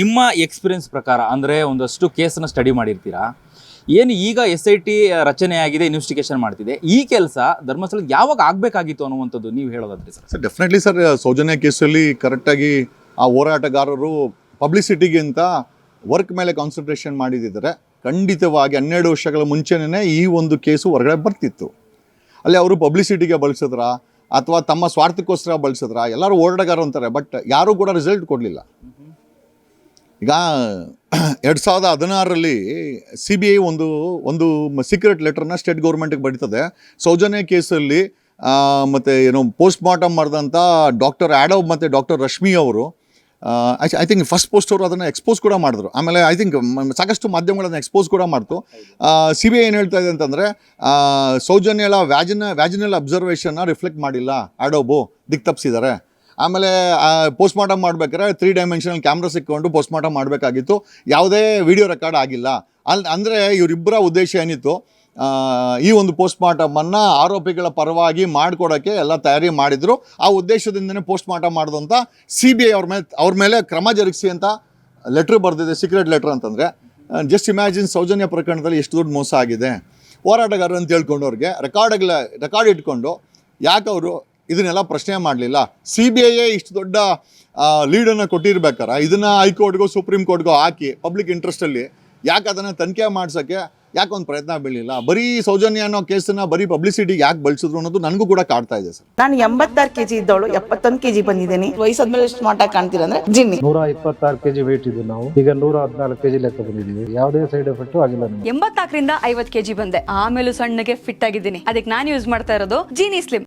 ನಿಮ್ಮ ಎಕ್ಸ್ಪೀರಿಯನ್ಸ್ ಪ್ರಕಾರ ಅಂದರೆ ಒಂದಷ್ಟು ಕೇಸನ್ನು ಸ್ಟಡಿ ಮಾಡಿರ್ತೀರಾ? ಏನು ಈಗ ಎಸ್ ಐ ಟಿ ರಚನೆ ಆಗಿದೆ ಇನ್ವೆಸ್ಟಿಗೇಷನ್ ಮಾಡ್ತಿದೆ, ಈ ಕೆಲಸ ಧರ್ಮಸ್ಥಳ ಯಾವಾಗ ಆಗಬೇಕಾಗಿತ್ತು ಅನ್ನುವಂಥದ್ದು ನೀವು ಹೇಳೋದಾದ್ರೆ sir. Sir definitely sir, Soujanya ಕೇಸಲ್ಲಿ ಕರೆಕ್ಟಾಗಿ ಆ ಹೋರಾಟಗಾರರು ಪಬ್ಲಿಸಿಟಿಗಿಂತ ವರ್ಕ್ ಮೇಲೆ ಕಾನ್ಸಂಟ್ರೇಷನ್ ಮಾಡಿದ್ದಿದ್ದರೆ ಖಂಡಿತವಾಗಿ ಹನ್ನೆರಡು ವರ್ಷಗಳ ಮುಂಚೆನೇ ಈ ಒಂದು ಕೇಸು ಹೊರಗಡೆ ಬರ್ತಿತ್ತು. ಅಲ್ಲಿ ಅವರು ಪಬ್ಲಿಸಿಟಿಗೆ ಬಳಸಿದ್ರ, ಅಥವಾ ತಮ್ಮ ಸ್ವಾರ್ಥಕ್ಕೋಸ್ಕರ ಬಳಸಿದ್ರ, ಎಲ್ಲರೂ ಹೋರಾಟಗಾರ ಅಂತಾರೆ ಬಟ್ ಯಾರೂ ಕೂಡ ರಿಸಲ್ಟ್ ಕೊಡಲಿಲ್ಲ. ಈಗ ಎರಡು ಸಾವಿರದ ಹದಿನಾರರಲ್ಲಿ ಸಿ ಬಿ ಐ ಒಂದು ಒಂದು ಸೀಕ್ರೆಟ್ ಲೆಟರ್ನ ಸ್ಟೇಟ್ ಗೌರ್ಮೆಂಟ್ಗೆ ಬಡಿತದೆ. ಸೌಜನ್ಯ ಕೇಸಲ್ಲಿ ಮತ್ತು ಮತ್ತೆ ಏನು ಪೋಸ್ಟ್ ಮಾರ್ಟಮ್ ಮಾಡಿದಂಥ ಡಾಕ್ಟರ್ ಆ್ಯಡವ್ ಮತ್ತು ಡಾಕ್ಟರ್ ರಶ್ಮಿ ಅವರು ಐ ಥಿಂಕ್ ಫಸ್ಟ್ ಪೋಸ್ಟ್ ಅವರು ಅದನ್ನು ಎಕ್ಸ್ಪೋಸ್ ಕೂಡ ಮಾಡಿದ್ರು. ಆಮೇಲೆ ಐ ಥಿಂಕ್ ಸಾಕಷ್ಟು ಮಾಧ್ಯಮಗಳನ್ನು ಎಕ್ಸ್ಪೋಸ್ ಕೂಡ ಮಾಡ್ತು. ಸಿ ಬಿ ಐ ಏನು ಹೇಳ್ತಾ ಇದೆ ಅಂತಂದರೆ ಸೌಜನ್ಯಲ ವ್ಯಾಜಿನ ವ್ಯಾಜಿನಲ್ ಅಬ್ಸರ್ವೇಷನ್ನ ರಿಫ್ಲೆಕ್ಟ್ ಮಾಡಿಲ್ಲ. ಆ್ಯಡೋಬು ದಿಕ್ ತಪ್ಪಿಸಿದ್ದಾರೆ ಆಮೇಲೆ ಪೋಸ್ಟ್ ಮಾರ್ಟಮ್ ಮಾಡ್ಬೇಕಾದ್ರೆ ತ್ರೀ ಡೈಮೆನ್ಷನಲ್ ಕ್ಯಾಮ್ರಾ ಸಿಕ್ಕೊಂಡು ಪೋಸ್ಟ್ ಮಾರ್ಟಮ್ ಮಾಡಬೇಕಾಗಿತ್ತು. ಯಾವುದೇ ವಿಡಿಯೋ ರೆಕಾರ್ಡ್ ಆಗಿಲ್ಲ. ಅಲ್, ಅಂದರೆ ಇವರಿಬ್ಬರ ಉದ್ದೇಶ ಏನಿತ್ತು? ಈ ಒಂದು ಪೋಸ್ಟ್ ಮಾರ್ಟಮನ್ನು ಆರೋಪಿಗಳ ಪರವಾಗಿ ಮಾಡಿಕೊಡೋಕ್ಕೆ ಎಲ್ಲ ತಯಾರಿ ಮಾಡಿದ್ರು. ಆ ಉದ್ದೇಶದಿಂದನೇ ಪೋಸ್ಟ್ ಮಾರ್ಟಮ್ ಅಂತ ಸಿ ಬಿ ಐ ಅವ್ರ ಮೇಲೆ ಅವ್ರ ಮೇಲೆ ಕ್ರಮ ಜರುಗಿಸಿ ಅಂತ ಲೆಟ್ರ್ ಬರೆದಿದೆ ಸೀಕ್ರೆಟ್ ಲೆಟ್ರ್ ಅಂತಂದರೆ. ಜಸ್ಟ್ ಇಮ್ಯಾಜಿನ್ ಸೌಜನ್ಯ ಪ್ರಕರಣದಲ್ಲಿ ಎಷ್ಟು ದೊಡ್ಡ ಮೋಸ ಆಗಿದೆ. ಹೋರಾಟಗಾರರು ಅಂತ ಹೇಳ್ಕೊಂಡವ್ರಿಗೆ ರೆಕಾರ್ಡ್ಗಳ ರೆಕಾರ್ಡ್ ಇಟ್ಕೊಂಡು ಯಾಕೆ ಅವರು ಇದನ್ನೆಲ್ಲ ಪ್ರಶ್ನೆ ಮಾಡಲಿಲ್ಲ. ಸಿ ಬಿ ಐಯೇ ಇಷ್ಟು ದೊಡ್ಡ ಲೀಡನ್ನು ಕೊಟ್ಟಿರ್ಬೇಕಾರೆ ಇದನ್ನು ಹೈಕೋರ್ಟ್ಗೋ ಸುಪ್ರೀಂ ಕೋರ್ಟ್ಗೋ ಹಾಕಿ ಪಬ್ಲಿಕ್ ಇಂಟ್ರೆಸ್ಟಲ್ಲಿ ಯಾಕೆ ಅದನ್ನು ತನಿಖೆ ಮಾಡ್ಸೋಕ್ಕೆ ಯಾಕೆ ಒಂದು ಪ್ರಯತ್ನ ಬೀಳಿಲ್ಲ ಬರೀ ಸೌಜನ್ಯ ಅನ್ನೋ ಕೇಸನ್ನ ಬರೀ ಪಬ್ಲಿಸಿಟಿ ಯಾಕೆ ಬಳಸಿದ್ರು ಅನ್ನೋದು ನನಗೂ ಕೂಡ ಕಾಡ್ತಾ ಇದೆ ಸರ್. ನಾನು ಎಂಬತ್ತಾರು ಕೆಜಿ ಇದ್ದವಳು ಎಪ್ಪತ್ತೊಂದು ಕೆಜಿ ಬಂದಿದ್ದೀನಿ. ವಯಸ್ಸಾದ್ಮೇಲೆ ಎಷ್ಟು ಮಾಟ ಕಾಣ್ತೀರ ಅಂದ್ರೆ ಜಿನ್ನಿ. ನೂರ ಇಪ್ಪತ್ತಾರು ಕೆಜಿ ವೆಯ್ಟ್ ಇದ್ದು ನಾವು. ಈಗ ನೂರ ಹದಿನಾಲ್ಕು ಕೆಜಿ ಲೆಕ್ಕ ಬಂದಿದ್ದೀವಿ. ಯಾವುದೇ ಸೈಡ್ ಎಫೆಕ್ಟ್ ಆಗಿಲ್ಲ ಎಂಬತ್ತಾಕರಿಂದ ಎಂಬತ್ನಾಲ್ಕರಿಂದ ಐವತ್ ಕೆಜಿ ಬಂದೆ. ಆಮೇಲೆ ಸಣ್ಣಗೆ ಫಿಟ್ ಆಗಿದ್ದೀನಿ. ಅದಕ್ಕೆ ನಾನು ಯೂಸ್ ಮಾಡ್ತಾ ಇರೋದು ಜೀನಿ ಸ್ಲಿಮ್